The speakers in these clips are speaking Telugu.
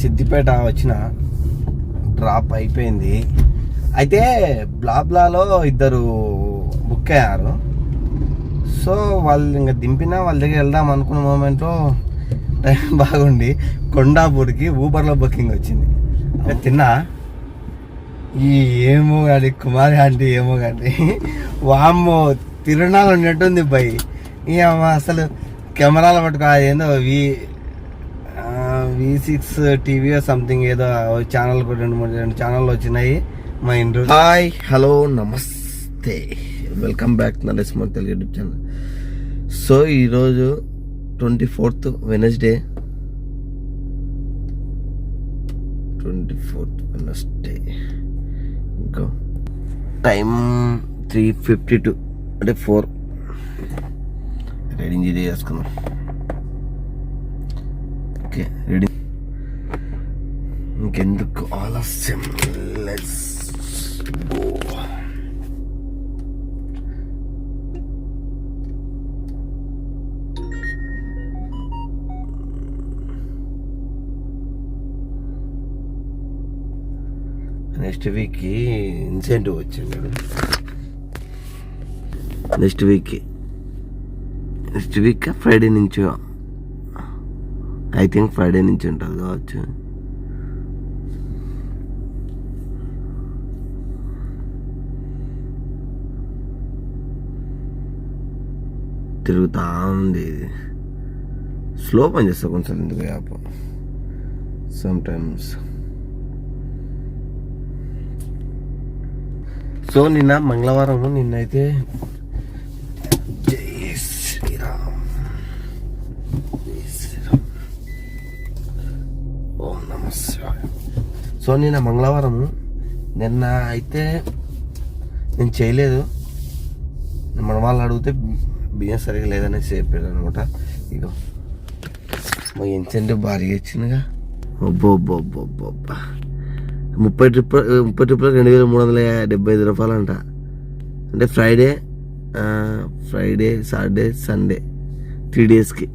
సిద్దిపేట వచ్చిన డ్రాప్ అయిపోయింది. అయితే బ్లాబ్లాలో ఇద్దరు బుక్ అయ్యారు. సో వాళ్ళు ఇంకా దింపినా వాళ్ళ దగ్గర వెళ్దాం అనుకున్న మూమెంట్లో టైం బాగుండి. కొండాపూర్కి ఊబర్లో బుకింగ్ వచ్చింది. తిన్నా? ఈ ఏమో కానీ కుమారి ఆంటీ ఏమో కానీ వామ్మో తిరుణాలు ఉన్నట్టుంది బై. ఈ అసలు కెమెరాలు పట్టుకో ఏందో వి సిక్స్ టీవీ సంథింగ్ ఏదో ఛానల్ రెండు మూడు రెండు ఛానళ్ళు వచ్చినాయి. మా ఇంట్లో హాయ్ హలో నమస్తే. వెల్కమ్ బ్యాక్ నరేష్ మన తెలుగు యూట్యూబ్ ఛానల్ సో ఈరోజు twenty fourth Wednesday twenty fourth Wednesday ఇంకా టైం త్రీ ఫిఫ్టీ టూ అంటే ఫోర్ రైడింగ్ చేసుకున్నాం చేసుకుందాం ఓకే రెడీ ఇంకెందుకు ఆలస్యం? లెట్స్ గో నెక్స్ట్ వీక్కి ఇన్సెంటివ్ వచ్చింది నెక్స్ట్ వీక్కి నెక్స్ట్ వీక్ ఫ్రైడే నుంచి? ఐ థింక్ ఫ్రైడే నుంచి ఉంటుంది కావచ్చు. తిరుగుతా ఉంది. ఇది స్లో పని చేస్తా కొంచెం ఎందుకు యాప్ సమ్టైమ్స్ సో నిన్న మంగళవారం నిన్నైతే సో నిన్న మంగళవారం నిన్న అయితే నేను చేయలేదు. మన వాళ్ళు అడిగితే బియ్యం సరిగా లేదని చెప్పాడు అనమాట ఇక మా ఇన్సెంటివ్ భారీగా ఇచ్చిందిగా ఒబ్బో ముప్పై ట్రిప్ ముప్పై ట్రిప్లకు రెండు వేల మూడు వందల డెబ్బై ఐదు రూపాయలు అంట అంటే Friday Friday Saturday Sunday three డేస్కి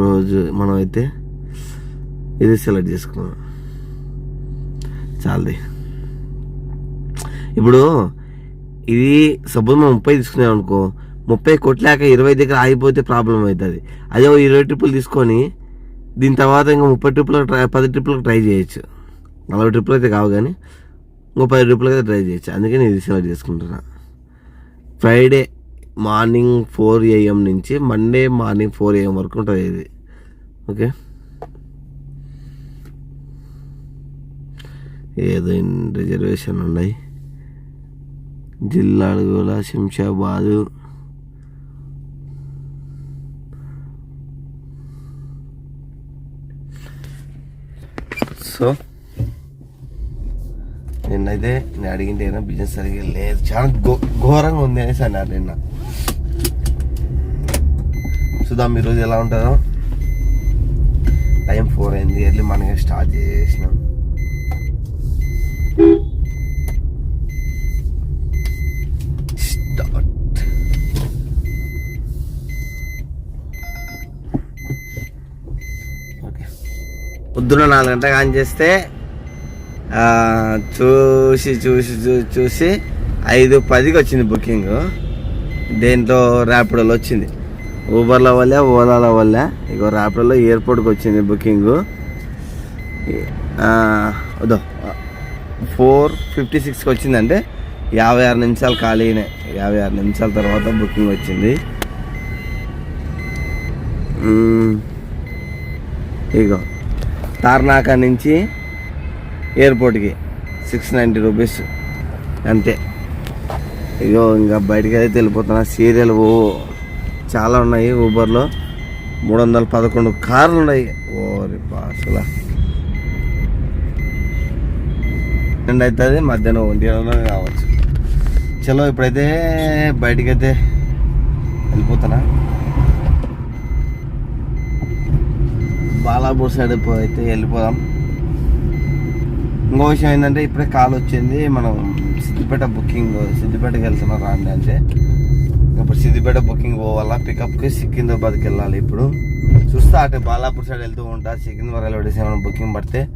రోజు మనం అయితే ఇది సెలెక్ట్ చేసుకున్నాం. చాలది. ఇప్పుడు ఇది సపోజ్ మనం ముప్పై తీసుకున్నాం అనుకో ముప్పై కొట్టలేక ఇరవై దగ్గర ఆగిపోతే ప్రాబ్లం అవుతుంది. అదే ఇరవై ట్రిప్పులు తీసుకొని దీని తర్వాత ఇంకా ముప్పై ట్రిప్పులకు ట్రై పది ట్రిప్పులకు ట్రై చేయొచ్చు. నలభై ట్రిప్పులు అయితే కావు కానీ ఇంకో పది ట్రిప్పులు అయితే ట్రై చేయొచ్చు. అందుకే నేను ఇది సెలెక్ట్ చేసుకుంటున్నా. ఫ్రైడే మార్నింగ్ ఫోర్ ఏఎం నుంచి మండే మార్నింగ్ ఫోర్ ఏఎం వరకు ఉంటుంది ఇది. ఓకే? ఏదో రిజర్వేషన్ ఉన్నాయి. జిల్లాలు కూడా శంషాబాదు. సో నిన్నైతే నేను అడిగింటే ఏదైనా బిజినెస్ సరిగ్గా లేదు. చాలా ఘో ఘోరంగా ఉంది అనేసి అన్నారు నిన్న. చూద్దాం ఈరోజు ఎలా ఉంటుందో. టైం ఫోర్ అయింది. ఎర్లీ మార్నింగ్ స్టార్ట్ చేసినాం. స్టార్ట్ పొద్దున్న నాలుగు గంటలకు ఆన్ చేస్తే చూసి చూసి చూసి చూసి ఐదు పదికి వచ్చింది బుకింగ్. దేంట్లో ర్యాపిడోలో వచ్చింది. ఊబర్లో వల్ల ఓలాల వల్ల ఇగో ర్యాపిడోలో ఎయిర్పోర్ట్కి వచ్చింది బుకింగ్. వద్దు ఫోర్ ఫిఫ్టీ సిక్స్కి వచ్చిందంటే యాభై ఆరు నిమిషాలు ఖాళీనే యాభై ఆరు నిమిషాల తర్వాత బుకింగ్ వచ్చింది. ఇగో తార్నాక నుంచి ఎయిర్పోర్ట్కి సిక్స్ నైంటీ రూపీస్. అంతే. ఇగో ఇంకా బయటికి అయితే వెళ్ళిపోతున్నా. సీరియల్ ఓ చాలా ఉన్నాయి ఊబర్లో. మూడు వందల పదకొండు కార్లు ఉన్నాయి. ఓరి బాసులా. రెండు అవుతుంది మధ్యాహ్నం ఒంటి కావచ్చు. చలో ఇప్పుడైతే బయటికి అయితే వెళ్ళిపోతున్నా. బాలాపూర్ సైడ్ పో- అయితే వెళ్ళిపోదాం. ఇంకో విషయం ఏంటంటే ఇప్పుడే కాల్ వచ్చింది మనం సిద్దిపేట బుకింగ్ సిద్దిపేటకి వెళ్తున్నాం రాండి అంటే. ఇప్పుడు సిద్దిపేట బుకింగ్ పోవాలా పికప్కి సికింద్రాబాద్కి వెళ్ళాలి ఇప్పుడు. చూస్తా అటు బాలాపూర్ సైడ్ వెళ్తూ ఉంటా సికింద్రాబాద్ రైల్వే స్టేషన్ బుకింగ్ పడితే.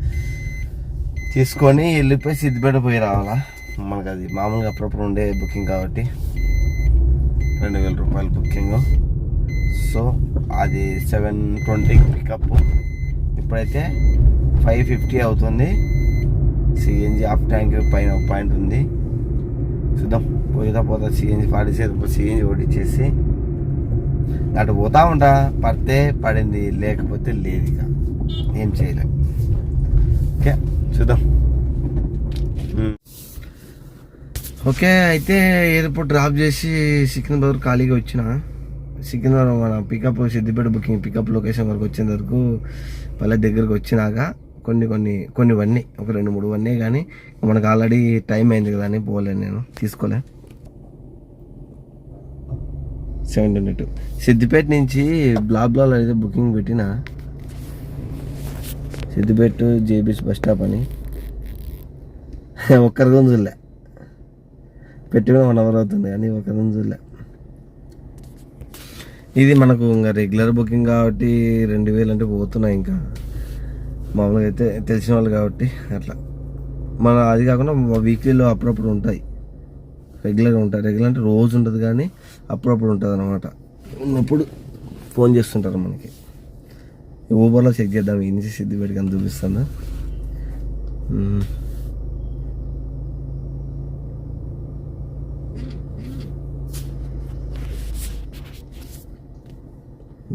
తీసుకొని వెళ్ళిపోయి సిద్దిపేట పోయి రావాలా? మనకు అది మామూలుగా అప్పుడప్పుడు ఉండే బుకింగ్ కాబట్టి. రెండు వేల రూపాయల బుకింగ్. సో అది సెవెన్ ట్వంటీకి పికప్. ఇప్పుడైతే ఫైవ్ ఫిఫ్టీ అవుతుంది. సిఎన్జి హాఫ్ ట్యాంక్ పైన ఒక పాయింట్ ఉంది. చూద్దాం. పోయిదా పోతా సిఎన్జి పాడేసేది సిఎన్జి ఓడిచ్చేసి. అటు పోతా ఉంటా. పడితే పడింది. లేకపోతే లేదు ఇక. ఏం చేయలేం. ఓకే? చూద్దాం. ఓకే అయితే ఎయిర్పోర్ట్ డ్రాప్ చేసి సికింద్రాబాద్ ఖాళీగా వచ్చిన. సికింద్రాబాద్ మన pickup Siddipet booking pickup location వరకు వచ్చేంత వరకు మళ్ళీ దగ్గరకు వచ్చినాక కొన్ని కొన్ని కొన్ని వన్నీ ఒక రెండు మూడు వన్నీ కానీ మనకు ఆల్రెడీ టైం అయింది కదా అని పోలేను నేను. తీసుకోలే. సెవెన్ ట్వంటీ టూ సిద్దిపేట నుంచి బ్లాబ్లాలో అయితే బుకింగ్ పెట్టిన. సిద్దిపేట జేబీస్ బస్ స్టాప్ అని. ఒక్కరి గుంజులే పెట్టి కూడా వన్ అవర్ అవుతుంది కానీ ఒక్కరి గుంజులే ఇది మనకు ఇంకా రెగ్యులర్ బుకింగ్ కాబట్టి రెండు వేలు అంటే పోతున్నాయి ఇంకా. మామూలుగా అయితే తెలిసిన వాళ్ళు కాబట్టి అట్లా. మన అది కాకుండా వీక్లీలో అప్పుడప్పుడు ఉంటాయి. రెగ్యులర్ ఉంటాయి. రెగ్యులర్ అంటే రోజు ఉంటుంది కానీ అప్పుడప్పుడు ఉంటుంది అనమాట ఉన్నప్పుడు ఫోన్ చేస్తుంటారు మనకి. ఊబర్లో చెక్ చేద్దాం ఏం చేసి సిద్దిపేటకి అని చూపిస్తుందా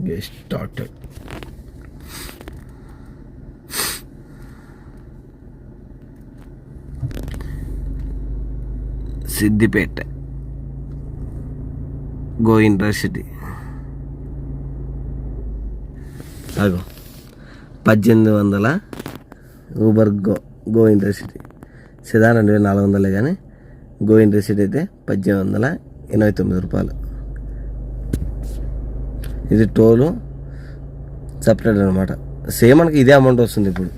guest get Siddipet. Go university అగో పద్దెనిమిది వందల ఊబర్ గో గో ఇంటర్సిటీ సిదా రెండు వేల నాలుగు వందలే కానీ గో ఇంటర్సిటీ అయితే పద్దెనిమిది వందల ఎనభై తొమ్మిది రూపాయలు. ఇది టోలు సపరేట్ అనమాట సేమ్ మనకి ఇదే అమౌంట్ వస్తుంది ఇప్పుడు.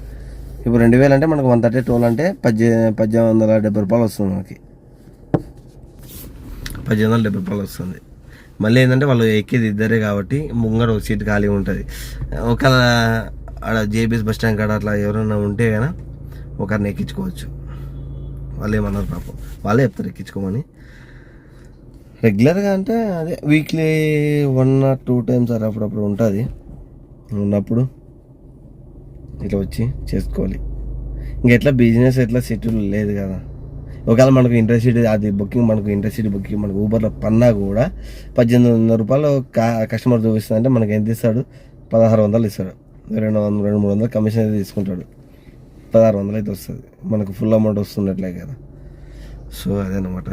ఇప్పుడు రెండు వేలు అంటే మనకు వన్ థర్టీ టోల్ అంటే పద్దె పద్దెనిమిది వందల డెబ్బై రూపాయలు వస్తుంది మనకి. పద్దెనిమిది వందల డెబ్బై రూపాయలు వస్తుంది. మళ్ళీ ఏంటంటే వాళ్ళు ఎక్కేది ఇద్దరే కాబట్టి ముంగడ ఒక సీట్ ఖాళీ ఉంటుంది. ఒక ఆడ జేబీఎస్ బస్ స్టాండ్ కాడ అట్లా ఎవరైనా ఉంటే కానీ ఒకరిని ఎక్కించుకోవచ్చు. వాళ్ళు ఏమన్నారు పాపం. వాళ్ళే చెప్తారు ఎక్కించుకోమని. రెగ్యులర్గా అంటే అదే weekly one or two times అలా అప్పుడప్పుడు ఉంటుంది. ఉన్నప్పుడు ఇట్లా వచ్చి చేసుకోవాలి. ఇంకెట్లా బిజినెస్ ఎట్లా సెటిల్ లేదు కదా. ఒకవేళ మనకు ఇంటర్సిటీ అది బుకింగ్ మనకు ఇంటర్సిటీ బుకింగ్ మనకు ఊబర్లో పన్నా కూడా పద్దెనిమిది వందల రూపాయలు కా- కస్టమర్ చూపిస్తుంది అంటే మనకి ఎంత ఇస్తాడు? పదహారు వందలు ఇస్తాడు. రెండు వందలు రెండు మూడు వందలు కమిషన్ అయితే తీసుకుంటాడు. పదహారు వందలు అయితే వస్తుంది. మనకు ఫుల్ అమౌంట్ వస్తున్నట్లే కదా. సో అదనమాట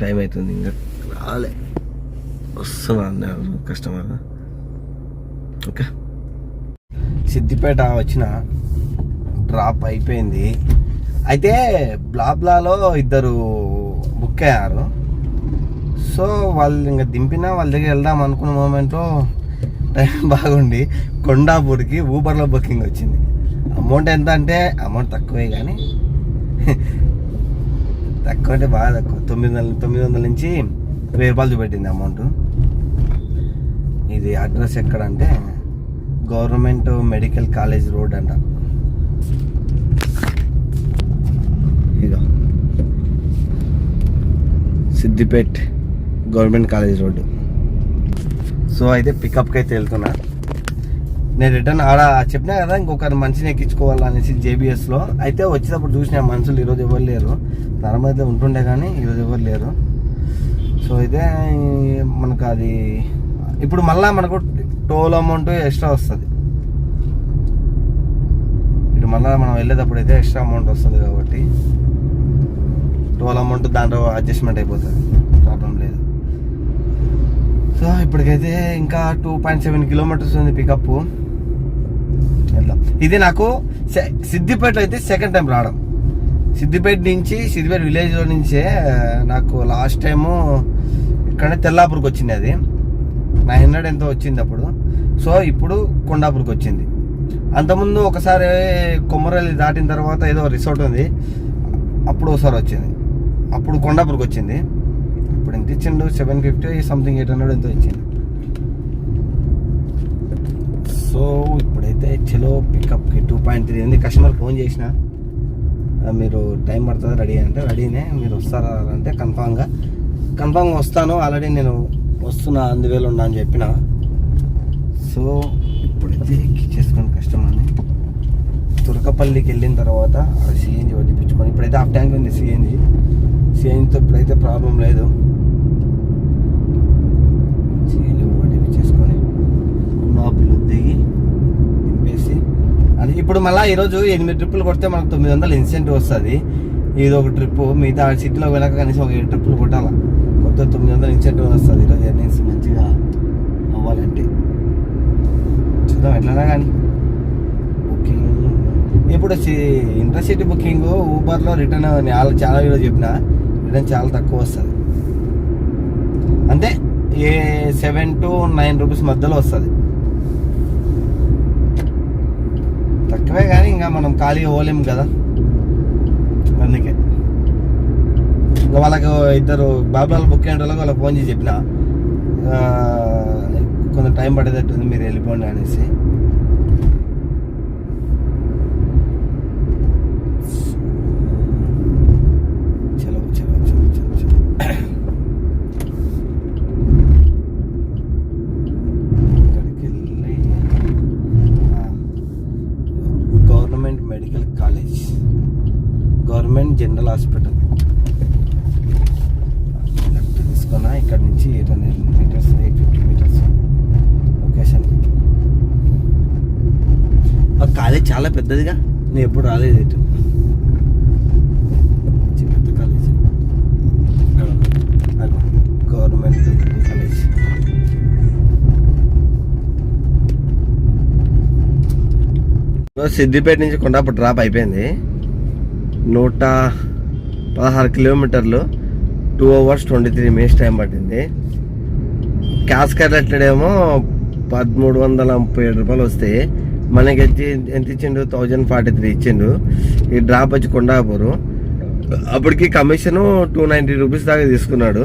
టైం అవుతుంది ఇంకా. రాలే. వస్తున్నాను కస్టమర్ ఓకే. సిద్దిపేట వచ్చిన డ్రాప్ అయిపోయింది. అయితే బ్లాబ్లాలో ఇద్దరు బుక్ అయ్యారు. సో వాళ్ళు ఇంకా దింపినా వాళ్ళ దగ్గర వెళ్దాం అనుకున్న మూమెంట్లో టైం బాగుండి. కొండాపూర్కి ఊబర్లో బుకింగ్ వచ్చింది. అమౌంట్ ఎంత అంటే అమౌంట్ తక్కువే కానీ తక్కువ అంటే బాగా తక్కువ. తొమ్మిది వందల తొమ్మిది వందల నుంచి వెయ్యి రూపాయలు చూపెట్టింది అమౌంట్ ఇది అడ్రస్ ఎక్కడ అంటే గవర్నమెంట్ మెడికల్ కాలేజ్ రోడ్ అంట ఇదో Siddipet government college road. So అయితే పికప్కి అయితే వెళ్తున్నా. నేను రిటర్న్ ఆడ చెప్పినా కదా ఇంకొకరి మనిషిని ఎక్కించుకోవాలి అనేసి జేబీఎస్లో అయితే వచ్చేటప్పుడు చూసిన మనుషులు ఈరోజు ఎవరు లేరు. నార్మల్ అయితే ఉంటుండే కానీ ఈరోజు ఎవరు లేరు. సో అయితే మనకు అది ఇప్పుడు మళ్ళీ మనకు టోల్ అమౌంట్ ఎక్స్ట్రా వస్తుంది. ఇప్పుడు మళ్ళీ మనం వెళ్ళేటప్పుడు అయితే ఎక్స్ట్రా అమౌంట్ వస్తుంది కాబట్టి. టోల్ అమౌంట్ దాంట్లో అడ్జస్ట్మెంట్ అయిపోతుంది. ప్రాబ్లం లేదు. సో ఇప్పటికైతే ఇంకా టూ పాయింట్ సెవెన్ కిలోమీటర్స్ ఉంది పికప్ వెళ్దాం ఇది నాకు సె- సిద్దిపేటలో అయితే సెకండ్ టైం రావడం. సిద్దిపేట నుంచి సిద్దిపేట విలేజ్లో నుంచే నాకు లాస్ట్ టైము ఇక్కడ తెల్లాపూర్కి వచ్చింది అది. నైన్ హండ్రెడ్ ఎంతో వచ్చింది అప్పుడు. సో ఇప్పుడు కొండాపూర్కి వచ్చింది. అంతకుముందు ఒకసారి కొమ్మరల్లి దాటిన తర్వాత ఏదో రిసార్ట్ ఉంది. అప్పుడు ఒకసారి వచ్చింది. అప్పుడు కొండాపూర్కి వచ్చింది. ఇప్పుడు ఎంత ఇచ్చిండు? Seven fifty something eight hundred ఎంతో ఇచ్చింది సో ఇప్పుడైతే చలో పికప్కి టూ పాయింట్ త్రీ ఉంది. కస్టమర్ ఫోన్ చేసిన. మీరు టైం పడుతుంది? రెడీ అంటే రెడీనే మీరు వస్తారా అంటే కన్ఫామ్గా కన్ఫామ్గా వస్తాను. ఆల్రెడీ నేను వస్తున్నా అందువేలు ఉన్నా అని చెప్పిన. సో ఇప్పుడైతే ఎక్కిచ్చేసుకోండి కస్టమర్ని తురకపల్లికి వెళ్ళిన తర్వాత సిఎన్జి వడ్డిపించుకొని ఇప్పుడైతే హాఫ్ ట్యాంక్ ఉంది సిఎన్జి సిఎన్జితో ఇప్పుడైతే ప్రాబ్లం లేదు. చేంజ్ వాటిని చేసుకొని నాపులు దిగి దింపేసి. అది ఇప్పుడు మళ్ళీ ఈరోజు ఎనిమిది ట్రిప్పులు కొడితే మనకు తొమ్మిది వందలు ఇన్సెంటివ్ వస్తుంది. ఇది ఒక ట్రిప్పు మిగతా సిటీలో వెళ్ళక కనీసం ఒక ఏడు ట్రిప్పులు కొట్టాలా? కొత్త తొమ్మిది వందలు ఇన్సెంటివ్ వస్తుంది. ఈరోజు ఎర్నింగ్స్ మంచిగా అవ్వాలంటే. చూద్దాం ఎట్లనా కానీ. బుకింగ్ ఇప్పుడు ఇంటర్సిటీ బుకింగ్ ఊబర్లో రిటర్న్ నేను చాలా వీడియో చెప్పిన. రిటర్న్ చాలా తక్కువ వస్తుంది. అంటే ఏ సెవెన్ టు నైన్ రూపీస్ మధ్యలో వస్తుంది. తక్కువే కానీ ఇంకా మనం ఖాళీగా పోలేము కదా. అందుకే. ఇంకా వాళ్ళకు ఇద్దరు బాబాలు బుక్ అయిన వాళ్ళకి వాళ్ళకి ఫోన్ చేసి చెప్పిన కొంత టైం పడేటట్టుంది మీరు వెళ్ళిపోండి అనేసి చలో చలో చలో చలో చలో ఇక్కడికి వెళ్ళి ఆ, government medical college government general hospital left తీసుకున్నా ఇక్కడ నుంచి eight hundred metres eight fifty metres location ఆ కాలేజ్ చాలా పెద్దదిగా నేను ఎప్పుడు రాలేదు ఇటు. మంచి పెద్ద కాలేజ్ గవర్నమెంట్ కాలేజ్. సిద్దిపేట నుంచి కొండాపు డ్రాప్ అయిపోయింది. నూట పదహారు కిలోమీటర్లు two hours twenty three minutes time పట్టింది. క్యాష్ కట్టేమో పదమూడు వందల ముప్పై ఏడు రూపాయలు వస్తాయి. మనకి వచ్చి ఎంత ఇచ్చిండు? థౌజండ్ ఫార్టీ త్రీ ఇచ్చిండు. ఈ డ్రాప్ వచ్చి కొండాపూరు. అప్పటికి కమిషన్ టూ నైంటీ రూపీస్ దాకా తీసుకున్నాడు.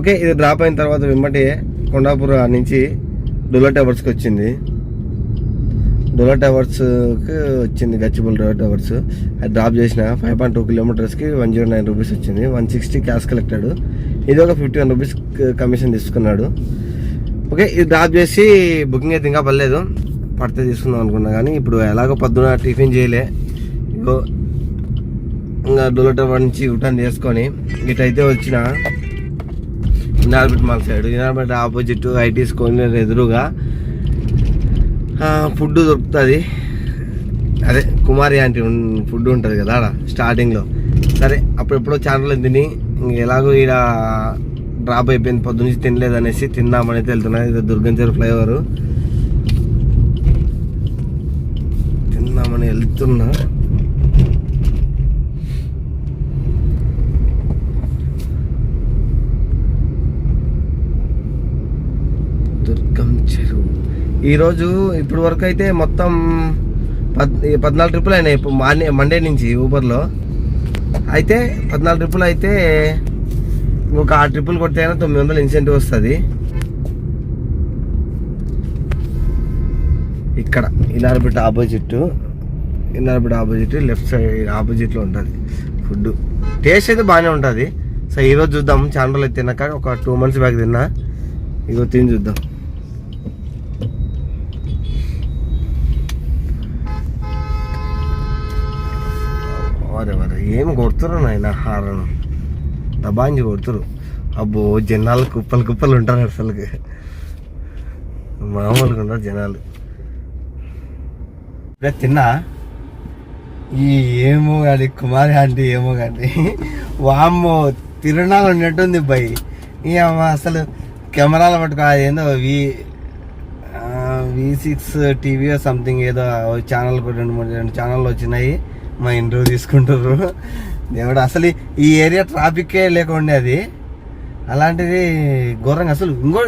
ఓకే ఇది డ్రాప్ అయిన తర్వాత వెంబటి కొండాపూర్ నుంచి డొలో టవర్స్కి వచ్చింది. డొలో టవర్స్కి వచ్చింది గచ్చిబుల్ డొలో టవర్స్ అది డ్రాప్ చేసిన ఫైవ్ పాయింట్ టూ కిలోమీటర్స్కి వన్ జీరో నైన్ రూపీస్ వచ్చింది. వన్ సిక్స్టీ క్యాష్ కలెక్టెడ్ ఇది ఒక ఫిఫ్టీ వన్ రూపీస్ కమిషన్ తీసుకున్నాడు. ఓకే ఇది డ్రాప్ చేసి బుకింగ్ అయితే ఇంకా పర్లేదు పడితే తీసుకుందాం అనుకున్నా కానీ ఇప్పుడు ఎలాగో పొద్దున టిఫిన్ చేయలే. ఇగో ఇంకా డోలా టవర్ నుంచి రిటర్న్ చేసుకొని ఇటైతే వచ్చిన Inorbit mall side. Inorbit opposite IT school ఎదురుగా ఫుడ్ దొరుకుతుంది. అదే కుమారి ఆంటీ ఫుడ్ ఉంటుంది కదా ఆడ స్టార్టింగ్లో. సరే అప్పుడెప్పుడో ఛానల్ తిని ఇంక ఎలాగో ఈడ డ్రాప్ అయిపోయింది. పొద్దు నుంచి తినలేదు అనేసి తిందామని అయితే వెళ్తున్నా. ఇది దుర్గంచేరు ఫ్లేవర్ తిందామని వెళ్తున్నా. దుర్గం చెరువు. ఈరోజు ఇప్పటి వరకు అయితే మొత్తం పద్ పద్నాలుగు ట్రిప్పులు అయినాయి. ఇప్పుడు మార్నింగ్ మండే నుంచి ఊబర్లో. అయితే పద్నాలుగు ట్రిప్పులు అయితే ఇంకొక ఆ ట్రిప్పులు కొడితే తొమ్మిది వందలు ఇన్సెంటివ్ వస్తుంది. ఇక్కడ Inorbit opposite. Inorbit opposite left side ఆపోజిట్లో ఉంటుంది ఫుడ్ టేస్ట్ అయితే బాగానే ఉంటుంది. సో ఈరోజు చూద్దాం. చాలా రోజులు అయితే తిన్నాక ఒక టూ మంత్స్ బ్యాక్ తిన్నా. ఇగో తిని చూద్దాం. వరే వరే ఏం కొడుతురు నాయన హారను? దబాంజి కొడుతురు అబ్బో జనాలు కుప్పలు కుప్పలు ఉంటారు అసలుకి. మామూలుగా ఉన్నారు జనాలు. తిన్నా? ఈ ఏమో కానీ కుమారి ఆంటీ ఏమో కానీ వామ్మో తిరునాలు ఉన్నట్టుంది బై. ఈ అమ్మ అసలు కెమెరాలు పట్టుకో ఏందో V V six TV something ఏదో ఛానల్ రెండు మూడు రెండు ఛానళ్ళు వచ్చినాయి. మా ఇంటర్వ్యూ తీసుకుంటారు. దేవుడు అసలు ఈ ఏరియా ట్రాఫిక్కే లేకుండా అది. అలాంటిది ఘోరంగా అసలు ఇంకో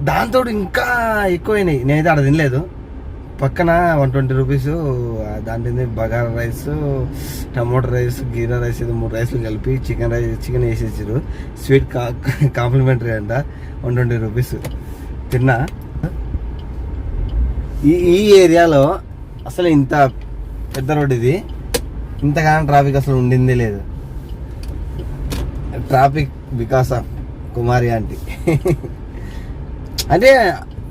దాంతో ఇంకా ఎక్కువైనాయి. నేనైతే అక్కడ తినలేదు. పక్కన వన్ ట్వంటీ రూపీస్ దాంట్లో bagara rice tomato rice jeera rice ఇది మూడు రైస్లు కలిపి చికెన్ రైస్ చికెన్ వేసి ఇచ్చారు స్వీట్ కా కాంప్లిమెంటరీ అంట వన్ ట్వంటీ రూపీస్ తిన్నా? ఈ ఈ ఏరియాలో అసలు ఇంత పెద్ద రోడ్ ఇది. ఇంతగానో ట్రాఫిక్ అసలు ఉండిందే లేదు. Traffic because of Kumari aunty అంటే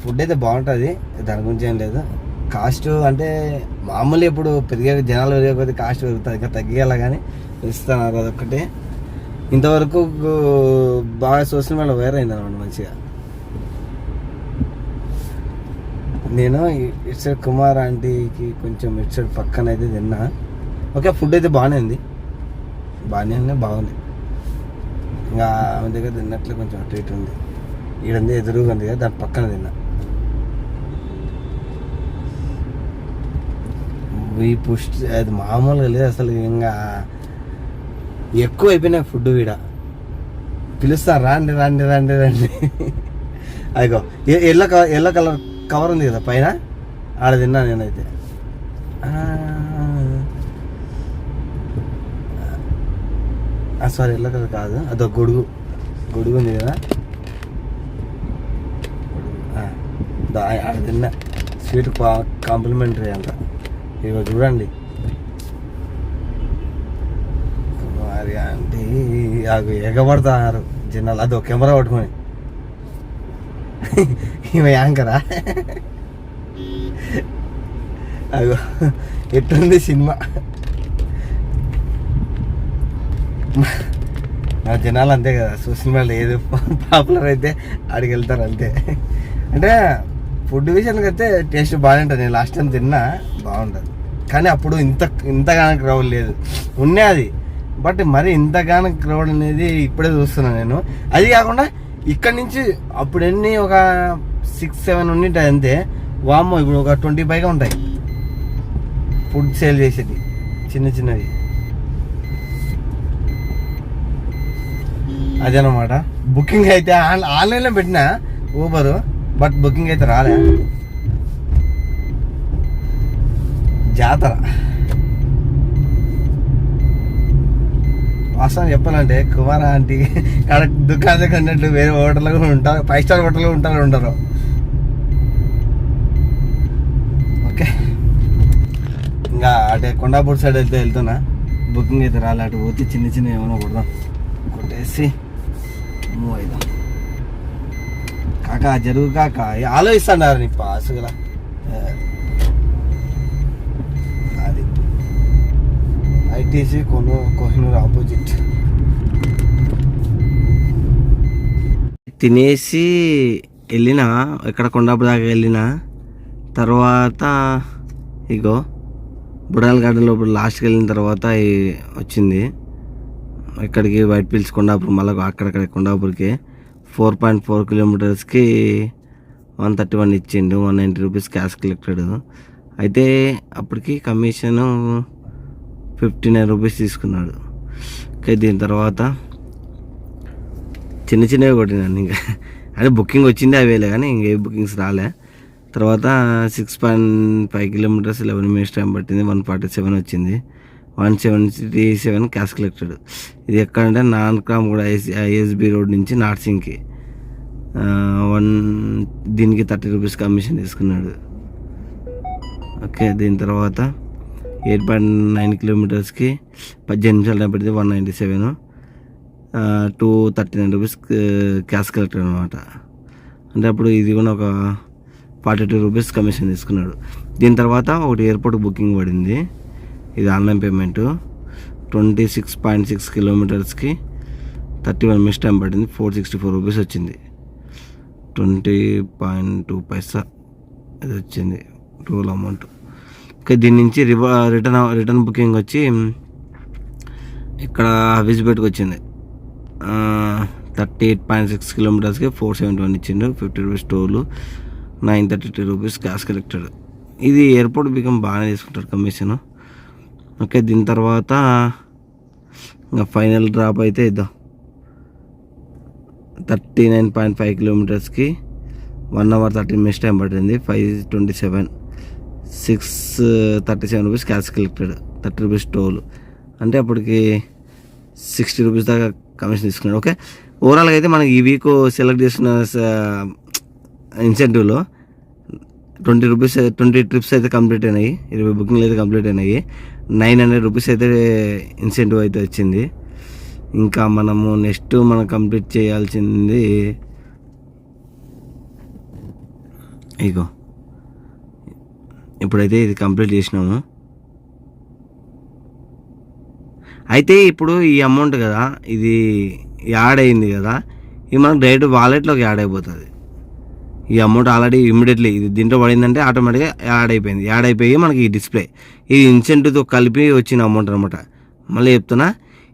ఫుడ్ అయితే బాగుంటుంది దాని గురించి ఏం లేదు. కాస్ట్ అంటే మామూలు ఇప్పుడు పెరిగే జనాలు పెరిగే కొద్ది కాస్ట్ పెరుగుతుంది ఇంకా తగ్గేలా కానీ ఇస్తున్నారు అదొక్కటే. ఇంతవరకు బాగా సోషల్ మీడియా వైర్ అయింది అనమాట మంచిగా. నేను ఇటు సైడ్ కుమార్ ఆంటీకి కొంచెం ఇటు సైడ్ పక్కన అయితే తిన్నా. ఓకే ఫుడ్ అయితే బాగానే ఉంది. బాగానే ఉంది బాగుంది. ఇంకా ఆమె దగ్గర తిన్నట్లు కొంచెం అటు ఇటు ఉంది. ఈడంది ఎదురుగా ఉంది కదా దాని పక్కన తిన్నా. ఈ పుష్టి అది మామూలుగా లేదు అసలు ఇంకా. ఎక్కువ అయిపోయినాయి ఫుడ్ వీడ. పిలుస్తాను రాండి రాండి రాండి రండి. అదిగో yellow cover yellow colour cover ఉంది కదా పైన? ఆడ తిన్నా నేనైతే. సారీ ఎల్లో కలర్ కాదు. అదొక గొడుగు. గొడుగు ఉంది కదా? ఆడ తిన్నా. స్వీట్ కాంప్లిమెంటరీ అంట. ఇగో చూడండి. మరి అంటే ఎగబడతారు జనాలు అది ఒక కెమెరా పట్టుకొని. ఈమె యాంకరా? అగో ఎట్టుంది సినిమా? నా జనాలు అంతే కదా సోషల్ మీడియాలో ఏది పాపులర్ అయితే ఆడికి వెళ్తారు అంతే. అంటే ఫుడ్ విషయానికి అయితే టేస్ట్ బాగానే ఉంటుంది. నేను లాస్ట్ టైం తిన్నా బాగుంటుంది. కానీ అప్పుడు ఇంత ఇంతగానో క్రౌడ్ లేదు. ఉన్నే అది. బట్ మరి ఇంతగానో క్రౌడ్ అనేది ఇప్పుడే చూస్తున్నాను నేను. అది కాకుండా ఇక్కడ నుంచి అప్పుడు ఎన్ని ఒక సిక్స్ సెవెన్ ఉన్నింటాయి అంతే. వామ్మో ఇప్పుడు ఒక ట్వంటీ పైగా ఉంటాయి. ఫుడ్ సేల్ చేసేది. చిన్న చిన్నవి. అదేనమాట. బుకింగ్ అయితే ఆన్లైన్లో పెట్టిన ఊబరు బట్ బుకింగ్ అయితే రాలే. జాతర. వాస్తవం చెప్పాలంటే కుమార ఆంటీ కాడ దుకాణం కన్నట్టు వేరే హోటల్లో కూడా ఉంటారు ఫైవ్ స్టార్ హోటల్లో ఉంటారు ఉండరు. ఓకే. ఇంకా అటే కొండాపూర్ సైడ్ వెళ్తే వెళ్తున్నా. బుకింగ్ అయితే రాలే అటు పోతే చిన్న చిన్న ఏమైనా కొడదాం. కొట్టేసి మూవ్ అవుదాం అక్క జరుగు కాక ఆలోచిస్తున్నారు నీ పాస్ అది. ఐటీసీ కొను కోహినూర్ ఆపోజిట్. తినేసి వెళ్ళిన ఎక్కడ కొండాపు దాకా వెళ్ళిన తర్వాత ఇగో బుడాల గార్డెన్ లోపల లాస్ట్కి వెళ్ళిన తర్వాత వచ్చింది. ఇక్కడికి వైట్ పిల్స్ కొండాపూర్ మళ్ళీ అక్కడక్కడ కొండాపూర్కి. ఫోర్ పాయింట్ ఫోర్ కిలోమీటర్స్కి వన్ థర్టీ వన్ ఇచ్చిండు one ninety rupees cash collected. అయితే అప్పటికి కమిషన్ ఫిఫ్టీ నైన్ రూపీస్ తీసుకున్నాడు. ఓకే దీని తర్వాత చిన్న చిన్నవి కొట్టినాను ఇంకా. అదే బుకింగ్ వచ్చింది అవేలే కానీ ఇంకే బుకింగ్స్ రాలే. తర్వాత six point five kilometres eleven minutes time పట్టింది వన్ ఫార్టీ సెవెన్ వచ్చింది. One seventy seven cash collected. ఇది ఎక్కడంటే నాన్ క్రామ్ కూడా ఐఎస్బి రోడ్ నుంచి నార్సింగ్కి. వన్ దీనికి థర్టీ రూపీస్ కమిషన్ తీసుకున్నాడు. ఓకే దీని తర్వాత ఎయిట్ పాయింట్ నైన్ కిలోమీటర్స్కి పద్దెనిమిది నిమిషాలు టైం పడితే one ninety seven. Two thirty nine rupees cash collector అనమాట అంటే అప్పుడు ఇది కూడా ఒక ఫార్టీ టూ రూపీస్ కమిషన్ తీసుకున్నాడు. దీని తర్వాత ఒకటి ఎయిర్పోర్ట్ బుకింగ్ పడింది. ఇది online payment. Twenty six point six కిలోమీటర్స్కి thirty one minutes time పడింది ఫోర్ సిక్స్టీ ఫోర్ రూపీస్ వచ్చింది. ట్వంటీ పాయింట్ టూ పైసా ఇది వచ్చింది టోల్ అమౌంట్. ఓకే దీని నుంచి రివ రిటర్న్ రిటర్న్ బుకింగ్ వచ్చి ఇక్కడ హబీజ్పేట్కి వచ్చింది. థర్టీ ఎయిట్ పాయింట్ సిక్స్ కిలోమీటర్స్కి ఫోర్ సెవెంటీ వన్ ఇచ్చిండు fifty rupees toll nine thirty two rupees cash collected. ఇది ఎయిర్పోర్ట్ బికమ్ బాగానే తీసుకుంటారు కమిషన్. ఓకే దీని తర్వాత ఇంకా ఫైనల్ డ్రాప్ అయితే ఇద్దాం. Thirty nine point five కిలోమీటర్స్కి one hour thirty minutes time పట్టింది. Five twenty seven six thirty seven rupees cash collected thirty rupees toll. అంటే అప్పటికి సిక్స్టీ రూపీస్ దాకా కమిషన్ తీసుకున్నాడు. ఓకే ఓవరాల్గా అయితే మనకి ఈ వీక్ సెలెక్ట్ చేసిన ఇన్సెంటివ్లో ట్వంటీ రూపీస్ ట్వంటీ ట్రిప్స్ అయితే కంప్లీట్ అయినాయి. ఇరవై బుకింగ్లు అయితే కంప్లీట్ అయినాయి. నైన్ హండ్రెడ్ రూపీస్ అయితే ఇన్సెంటివ్ అయితే వచ్చింది. ఇంకా మనము నెక్స్ట్ మనం కంప్లీట్ చేయాల్సింది ఇగో. ఇప్పుడైతే ఇది కంప్లీట్ చేసినాము. అయితే ఇప్పుడు ఈ అమౌంట్ కదా ఇది యాడ్ అయింది కదా ఇది మనకు డైరెక్ట్ వాలెట్లోకి యాడ్ అయిపోతుంది. ఈ అమౌంట్ ఆల్రెడీ ఇమీడియట్లీ ఇది దీంట్లో పడిందంటే ఆటోమేటిక్గా యాడ్ అయిపోయింది. యాడ్ అయిపోయి మనకి ఈ డిస్ప్లే. ఇది ఇన్సెంటివ్తో కలిపి వచ్చిన అమౌంట్ అనమాట మళ్ళీ చెప్తున్నా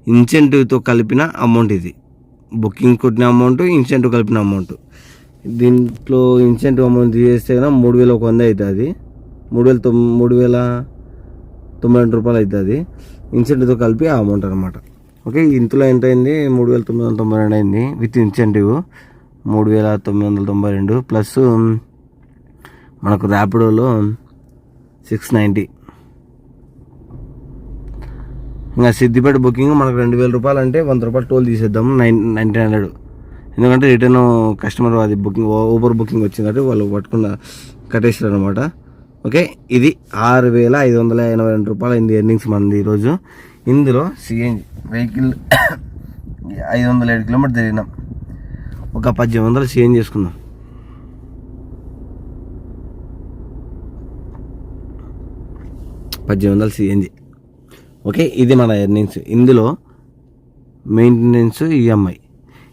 ఇన్సెంటివ్తో కలిపిన అమౌంట్ ఇది. బుకింగ్ కొట్టిన అమౌంట్ ఇన్సెంటివ్ కలిపిన అమౌంట్. దీంట్లో ఇన్సెంటివ్ అమౌంట్ తీసేస్తే కనుక మూడు వేల ఒక వంద అవుతుంది మూడు వేల తొమ్ మూడు వేల తొంభై రెండు రూపాయలు అవుతుంది ఇన్సెంటివ్తో కలిపి ఆ అమౌంట్ అనమాట ఓకే ఇంతలో ఎంత అయింది మూడు వేల తొమ్మిది వందల తొంభై రెండు అయింది విత్ ఇన్సెంటివ్. మూడు వేల తొమ్మిది వందల తొంభై రెండు ప్లస్ మనకు ర్యాపిడోలో సిక్స్ నైంటీ. ఇంకా సిద్దిపేట బుకింగ్ మనకు రెండు వేల రూపాయలు అంటే వంద రూపాయలు టోల్ తీసేద్దాము నైన్ నైన్టీన్ హండ్రెడ్. ఎందుకంటే రిటర్న్ కస్టమర్ అది బుకింగ్ ఊబర్ బుకింగ్ వచ్చిందంటే వాళ్ళు పట్టుకున్న కట్టేసారు అనమాట ఓకే ఇది ఆరు వేల ఐదు వందల ఎనభై రెండు రూపాయలు ఇంది ఎర్నింగ్స్ మనది ఈరోజు. ఇందులో సిఎన్జి వెహికల్ ఐదు వందల ఏడు కిలోమీటర్ తిరిగినాం ఒక పద్దెనిమిది వందలు చేంజ్ చేసుకుందాం. పద్దెనిమిది వందలు సిఎన్జి ఓకే ఇది మన ఎర్నింగ్స్. ఇందులో మెయింటెనెన్స్ ఈఎంఐ.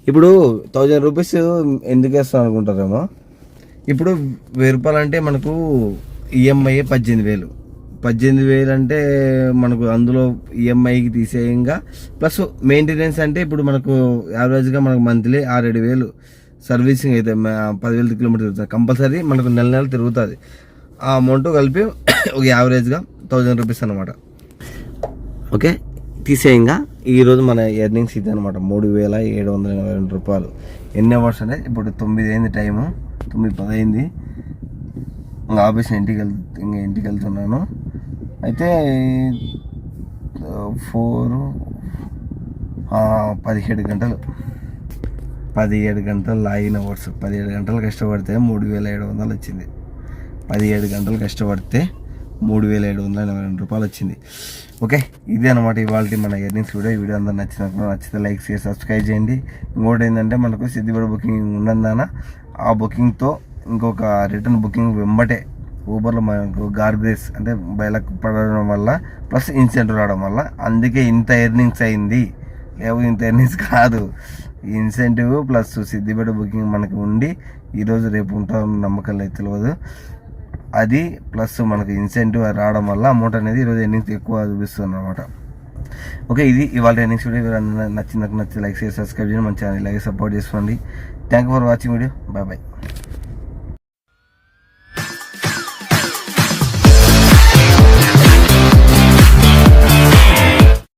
ఇప్పుడు థౌజండ్ రూపీస్ ఎందుకు వేస్తాం అనుకుంటారేమో? ఇప్పుడు వెయ్యి రూపాయలు అంటే మనకు ఈఎంఐ పద్దెనిమిది వేలు. పద్దెనిమిది వేలు అంటే మనకు అందులో ఈఎంఐకి తీసేయంగా. ప్లస్ మెయింటెనెన్స్ అంటే ఇప్పుడు మనకు యావరేజ్గా మనకు మంత్లీ ఆరేడు వేలు సర్వీసింగ్ అయితే పదివేల కిలోమీటర్ తిరుగుతుంది. కంపల్సరీ మనకు నెల నెల తిరుగుతుంది. ఆ అమౌంట్ కలిపి ఒక యావరేజ్గా థౌజండ్ రూపీస్ అనమాట ఓకే తీసేయంగా. ఈరోజు మన ఎర్నింగ్స్ ఇది అనమాట మూడు వేల ఏడు వందల ఎనభై రెండు రూపాయలు. ఎన్ని అవర్స్ అంటే ఇప్పుడు తొమ్మిది అయింది టైము తొమ్మిది పది అయింది ఇంకా ఆఫీస్ ఇంటికి వెళ్ ఇంకా ఇంటికి వెళ్తున్నాను. అయితే ఫోర్ పదిహేడు గంటలు. పదిహేడు గంటలు లాగిన అవర్స్. పదిహేడు గంటలు కష్టపడితే మూడు వేల ఏడు వందలు వచ్చింది. పదిహేడు గంటలు కష్టపడితే మూడు వేల ఏడు వందల ఎనభై రెండు రూపాయలు వచ్చింది. ఓకే ఇదే అనమాట ఇవాళ మన ఎర్నింగ్స్ వీడియో. ఈ వీడియో అందరూ నచ్చినప్పుడు నచ్చితే లైక్ చేసి సబ్స్క్రైబ్ చేయండి. ఇంకోటి ఏంటంటే మనకు సిద్దిపేట బుకింగ్ ఉన్నందాన ఆ బుకింగ్తో ఇంకొక రిటర్న్ బుకింగ్ వెంబటే ఊబర్లో మనకు గార్బేజ్ అంటే బయలకు పడడం వల్ల ప్లస్ ఇన్సిడెంట్ రావడం వల్ల. అందుకే ఇంత ఎర్నింగ్స్ అయింది. లేవు ఇంత ఎర్నింగ్స్ కాదు. ఇన్సెంటివ్ ప్లస్ సిద్దిపేట బుకింగ్ మనకి ఉండి ఈరోజు రేపు ఉంటాం నమ్మకం లేదు తెలియదు. అది ప్లస్ మనకు ఇన్సెంటివ్ రావడం వల్ల అమౌంట్ అనేది ఈరోజు ఎర్నింగ్స్ ఎక్కువ చూపిస్తుంది అనమాట ఓకే ఇది ఇవాళ ఎర్నింగ్స్ వీడియో. నచ్చిన నచ్చి లైక్ చేసి సబ్స్క్రైబ్ చేయండి. మన ఛానల్ ఇలాగే సపోర్ట్ చేసుకోండి. Thank you for watching video. Bye bye.